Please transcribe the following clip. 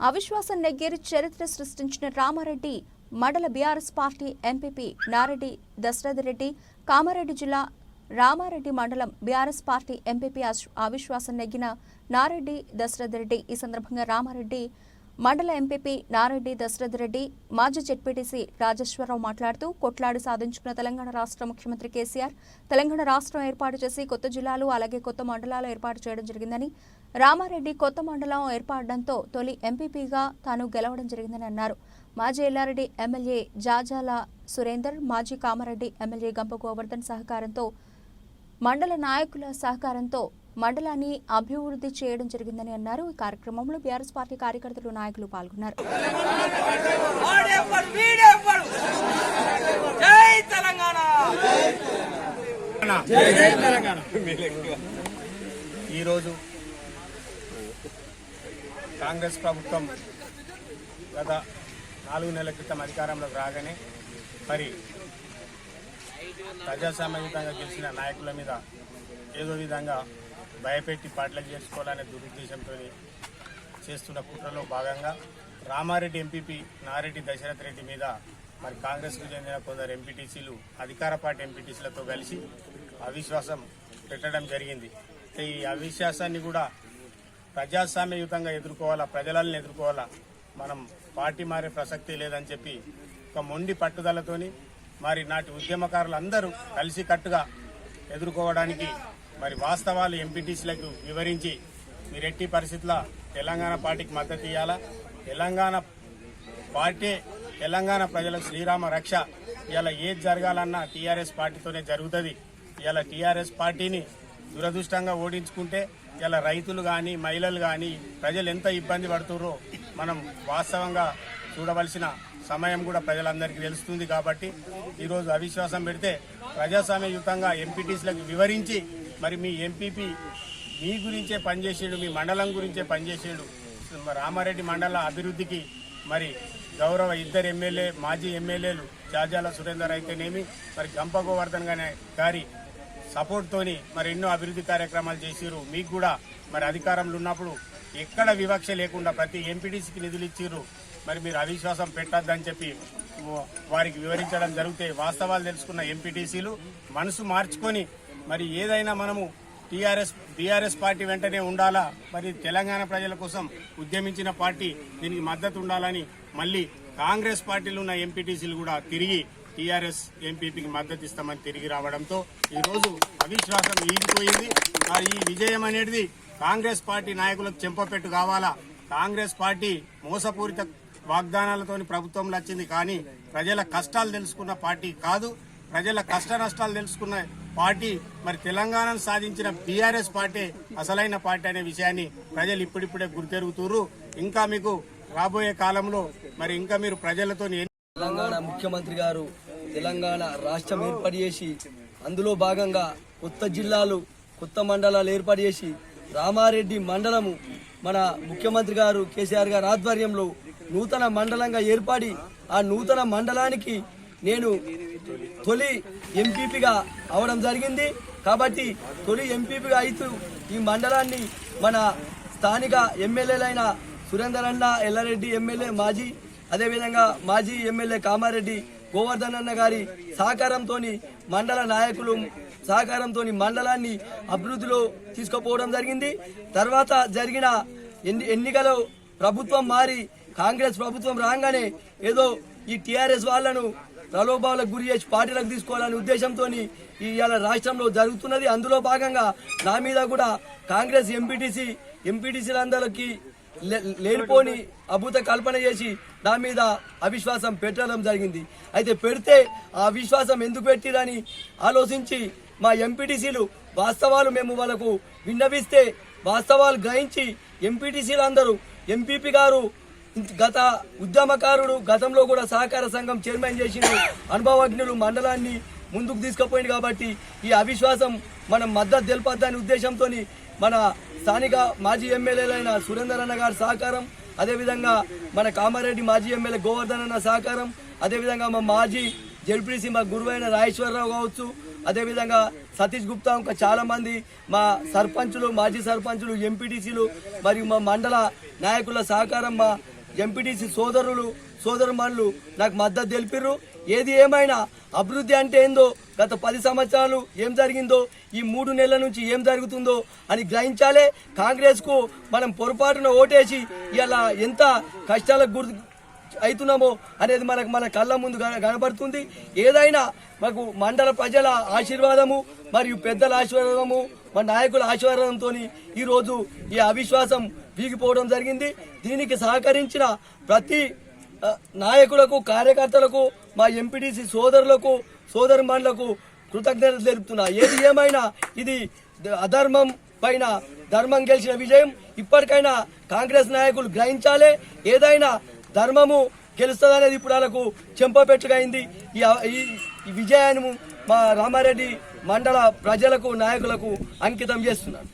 అవిశ్వాసం నెగ్గేరి చరిత్ర సృష్టించిన రామారెడ్డి మండల BRS party MPP Nareddy Dasharatha Reddy Kamareddy జిల్లా రామారెడ్డి మండలం బీఆర్ఎస్ పార్టీ ఎంపీపీ అవిశ్వాసం నెగ్గిన నారెడ్డి దశరథ రెడ్డి ఈ సందర్భంగా రామారెడ్డి మండల ఎంపీపీ నారెడ్డి దశరథ్ రెడ్డి మాజీ జెడ్పీటీసీ రాజేశ్వరరావు మాట్లాడుతూ కొట్లాడు సాధించుకున్న తెలంగాణ రాష్ట్ర ముఖ్యమంత్రి కేసీఆర్ తెలంగాణ రాష్ట్రం ఏర్పాటు చేసి కొత్త జిల్లాలు అలాగే కొత్త మండలాలు ఏర్పాటు చేయడం జరిగిందని రామారెడ్డి కొత్త మండలం ఏర్పడడంతో తొలి ఎంపీపీగా తాను గెలవడం జరిగిందని అన్నారు. మాజీ ఎల్లారెడ్డి ఎమ్మెల్యే జాజాల సురేందర్ మాజీ కామారెడ్డి ఎమ్మెల్యే గంప గోవర్ధన్ సహకారంతో మండల నాయకుల సహకారంతో మండలాన్ని అభివృద్ధి చేయడం జరిగిందని అన్నారు. ఈ కార్యక్రమంలో బీఆర్ఎస్ పార్టీ కార్యకర్తలు నాయకులు పాల్గొన్నారు. ఈరోజు కాంగ్రెస్ ప్రభుత్వం గత నాలుగు నెలల క్రితం అధికారంలోకి రాగానే మరి ప్రజాస్వామ్యయుతంగా గెలిచిన నాయకుల మీద ఏదో విధంగా భయపెట్టి పాటలకు చేసుకోవాలనే దురుద్దేశంతో చేస్తున్న కుట్రలో భాగంగా రామారెడ్డి ఎంపీపీ నారెడ్డి దశరథ్ రెడ్డి మీద మరి కాంగ్రెస్కు చెందిన కొందరు ఎంపీటీసీలు అధికార పార్టీ ఎంపీటీసీలతో కలిసి అవిశ్వాసం పెట్టడం జరిగింది. ఈ అవిశ్వాసాన్ని కూడా ప్రజాస్వామ్యయుతంగా ఎదుర్కోవాలా ప్రజలను ఎదుర్కోవాలా? మనం పార్టీ మారే ప్రసక్తి లేదని చెప్పి ఒక మొండి పట్టుదలతోని మరి నాటి ఉద్యమకారులు అందరూ కలిసికట్టుగా ఎదుర్కోవడానికి మరి వాస్తవాలు ఎంపీటీసీలకు వివరించి మీరు ఎట్టి పరిస్థితుల్లో తెలంగాణ పార్టీకి మద్దతు ఇవ్వాలా తెలంగాణ పార్టీ తెలంగాణ ప్రజలకు శ్రీరామ రక్ష. ఇలా ఏది జరగాలన్నా టీఆర్ఎస్ పార్టీతోనే జరుగుతుంది. ఇలా టీఆర్ఎస్ పార్టీని దురదృష్టంగా ఓడించుకుంటే ఇలా రైతులు కానీ మహిళలు కానీ ప్రజలు ఎంత ఇబ్బంది పడుతుర్రో మనం వాస్తవంగా చూడవలసిన సమయం కూడా ప్రజలందరికీ తెలుస్తుంది కాబట్టి ఈరోజు అవిశ్వాసం పెడితే ప్రజాస్వామ్యయుతంగా ఎంపీటీసీలకు వివరించి మరి మీ ఎంపీపీ మీ గురించే పనిచేసేడు మీ మండలం గురించే పనిచేసేడు. రామారెడ్డి మండల అభివృద్ధికి మరి గౌరవ ఇద్దరు ఎమ్మెల్యే మాజీ ఎమ్మెల్యేలు జాజాల సురేందర్ అయితేనేమి మరి గంప గోవర్ధన్ గారి సపోర్ట్తోని మరి ఎన్నో అభివృద్ధి కార్యక్రమాలు చేసిరు మీకు కూడా మరి అధికారంలో ఉన్నప్పుడు ఎక్కడ వివక్ష లేకుండా ప్రతి ఎంపీటీసీకి నిధులు ఇచ్చిర్రు. మరి మీరు అవిశ్వాసం పెట్టొద్దని చెప్పి వారికి వివరించడం జరిగితే వాస్తవాలు తెలుసుకున్న ఎంపీటీసీలు మనసు మార్చుకొని మరి ఏదైనా మనము టీఆర్ఎస్ బీఆర్ఎస్ పార్టీ వెంటనే ఉండాలా? మరి తెలంగాణ ప్రజల కోసం ఉద్యమించిన పార్టీ దీనికి మద్దతు ఉండాలని మళ్ళీ కాంగ్రెస్ పార్టీలో ఉన్న ఎంపీటీసీలు కూడా తిరిగి టీఆర్ఎస్ ఎంపీపీకి మద్దతు ఇస్తామని తిరిగి రావడంతో ఈరోజు అవిశ్వాసం ఈగిపోయింది. మరి ఈ విజయం అనేది కాంగ్రెస్ పార్టీ నాయకులకు చెంపపెట్టు కావాలా? కాంగ్రెస్ పార్టీ మోసపూరిత వాగ్దానాలతోని ప్రభుత్వంలో వచ్చింది కానీ ప్రజల కష్టాలు తెలుసుకున్న పార్టీ కాదు. ప్రజల కష్ట నష్టాలు తెలుసుకున్న పార్టీ మరి తెలంగాణను సాధించిన బీఆర్ఎస్ పార్టీ అసలైన పార్టీ అనే విషయాన్ని ప్రజలు ఇప్పుడిప్పుడే గుర్తెరుగుతుర్రు. ఇంకా మీకు రాబోయే కాలంలో మరి ఇంకా మీరు ప్రజలతో తెలంగాణ ముఖ్యమంత్రి గారు తెలంగాణ రాష్ట్రం ఏర్పాటు చేసి అందులో భాగంగా కొత్త జిల్లాలు కొత్త మండలాలు ఏర్పాటు చేసి రామారెడ్డి మండలము మన ముఖ్యమంత్రి గారు కేసీఆర్ గారి ఆధ్వర్యంలో నూతన మండలంగా ఏర్పడి ఆ నూతన మండలానికి నేను తొలి ఎంపీపీగా అవడం జరిగింది. కాబట్టి తొలి ఎంపీపీగా అయితూ ఈ మండలాన్ని మన స్థానిక ఎమ్మెల్యేలైన సురేందర్ అన్న ఎల్లారెడ్డి ఎమ్మెల్యే మాజీ అదేవిధంగా మాజీ ఎమ్మెల్యే కామారెడ్డి గోవర్ధన్ అన్న గారి సహకారంతో మండల నాయకులు సహకారంతో మండలాన్ని అభివృద్ధిలో తీసుకుపోవడం జరిగింది. తర్వాత జరిగిన ఎన్ని ఎన్నికలో ప్రభుత్వం మారి కాంగ్రెస్ ప్రభుత్వం రాగానే ఏదో ఈ టీఆర్ఎస్ వాళ్ళను ప్రలోభాలకు గురి చేసి పార్టీలకు తీసుకోవాలనే ఉద్దేశంతో ఇవాళ రాష్ట్రంలో జరుగుతున్నది. అందులో భాగంగా నా మీద కూడా కాంగ్రెస్ ఎంపీటీసీ ఎంపీటీసీలందరికీ లేనిపోని అభూత కల్పన చేసి నా మీద అవిశ్వాసం పెట్టడం జరిగింది. అయితే పెడితే ఆ అవిశ్వాసం ఎందుకు పెట్టిరని ఆలోచించి మా ఎంపీటీసీలు వాస్తవాలు మేము వాళ్ళకు విన్నవిస్తే వాస్తవాలు గ్రహించి ఎంపీటీసీలు అందరూ ఎంపీపీ గారు గత ఉద్యమకారుడు గతంలో కూడా సహకార సంఘం చైర్మన్ చేసిన అనుభవజ్ఞులు మండలాన్ని ముందుకు తీసుకుపోయింది కాబట్టి ఈ అవిశ్వాసం మనం మద్దతు తెలపద్దని ఉద్దేశంతో మన స్థానిక మాజీ ఎమ్మెల్యేలైన సురేందర్ అన్న గారి సహకారం అదేవిధంగా మన కామారెడ్డి మాజీ ఎమ్మెల్యే గోవర్ధన్ అన్న సహకారం అదేవిధంగా మా మాజీ జడ్పీసీ మా గురువైన రాజేశ్వరరావు కావచ్చు అదేవిధంగా సతీష్ గుప్తా ఇంకా చాలామంది మా సర్పంచులు మాజీ సర్పంచులు ఎంపీటీసీలు మరియు మా మండల నాయకుల సహకారం మా ఎంపీటీసీ సోదరులు సోదరుమణులు నాకు మద్దతు తెలిపిర్రు. ఏది ఏమైనా అభివృద్ధి అంటే ఏందో గత పది సంవత్సరాలు ఏం జరిగిందో ఈ మూడు నెలల నుంచి ఏం జరుగుతుందో అని గ్రహించాలే. కాంగ్రెస్కు మనం పొరపాటున ఓటేసి ఇలా ఎంత కష్టాలకు గురి అవుతున్నామో అనేది మనకు మన కళ్ళ ముందు కనబడుతుంది. ఏదైనా మాకు మండల ప్రజల ఆశీర్వాదము మరియు పెద్దల ఆశీర్వాదము మా నాయకుల ఆశీర్వాదంతో ఈరోజు ఈ అవిశ్వాసం వీగిపోవడం జరిగింది. దీనికి సహకరించిన ప్రతి నాయకులకు కార్యకర్తలకు మా ఎంపీటీసీ సోదరులకు సోదరుమణులకు కృతజ్ఞతలు తెలుపుతున్నా. ఏది ఏమైనా ఇది అధర్మం పైన ధర్మం గెలిచిన విజయం ఇప్పటికైనా కాంగ్రెస్ నాయకులు గ్రహించాలే. ఏదైనా ధర్మము గెలుస్తుందనేది ఇప్పుడు వాళ్ళకు చెంపపెట్టుకైంది ఈ ఈ- ఈ విజయాన్ని మా రామారెడ్డి మండల ప్రజలకు నాయకులకు అంకితం చేస్తున్నాను.